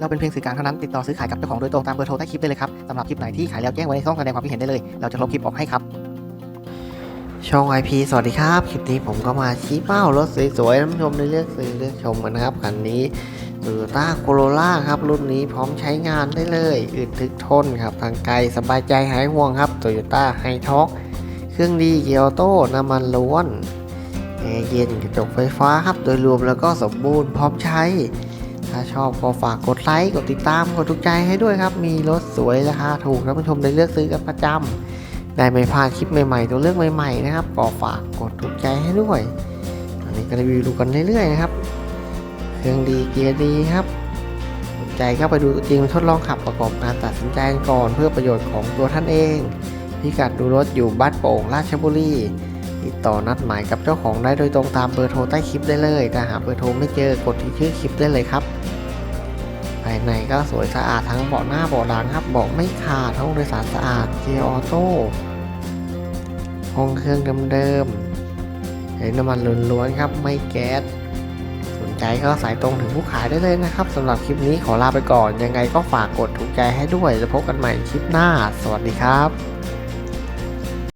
เราเป็นเพียงสื่อกลางเท่านั้นติดต่อซื้อขายกับเจ้าของโดยตรงตามเบอร์โทรใต้คลิปได้เลยครับสำหรับคลิปไหนที่ขายแล้วแจ้งไว้ในช่องแสดงความคิดเห็นได้เลย เราจะลบคลิปออกให้ครับ ช่อง IP สวัสดีครับ คลิปนี้ผมก็มาชี้เป้ารถสวยๆท่านผู้ชมได้เลือกซื้อเลือกชมกันนะครับคันนี้ Toyota Corolla ครับ รุ่นนี้พร้อมใช้งานได้เลยอึดทึกทนครับทางไกลสบายใจหายห่วงครับ Toyota h i t o เครื่องดีเกียร์ออโต้น้ำมันล้วนแอร์เย็นกระจกไฟฟ้าครับโดยรวมแล้วก็สมบูรณ์พร้อมใช้ ชอบก็ฝากกดไลค์กดติดตามกดถูกใจให้ด้วยครับ มีรถสวยราคาถูกท่านผู้ชมได้เลือกซื้อกันประจำได้ไม่พลาดคลิปใหม่ๆ ตัวเลือกใหม่ๆนะครับก็ฝากกดถูกใจให้ด้วยอันนี้ก็รีวิวดูกันเรื่อยๆนะครับเครื่องดีเกียร์ดีครับสนใจก็ไปดูตัวจริงทดลองขับประกอบการตัดสินใจก่อนเพื่อประโยชน์ของตัวท่านเองพิกัดดูรถอยู่บ้านโป่งราชบุรีติดต่อนัดหมายกับเจ้าของได้โดยตรงตามเบอร์โทรใต้คลิปได้เลย ถ้าหาเบอร์โทรไม่เจอกดที่ชื่อคลิปได้เลยครับ ภายในก็สวยสะอาดทั้งเบาะหน้าเบาะหลังครับเบาะไม่ขาดห้องโดยสารสะอาดเกียร์ออโต้ห้องเครื่องเดิมๆใช้น้ำมันล้วนๆครับไม่แก๊สสนใจก็สายตรงถึงผู้ขายได้เลยนะครับสำหรับคลิปนี้ขอลาไปก่อน ยังไงก็ฝากกดถูกใจให้ด้วยแล้วพบกันใหม่คลิปหน้า สวัสดีครับ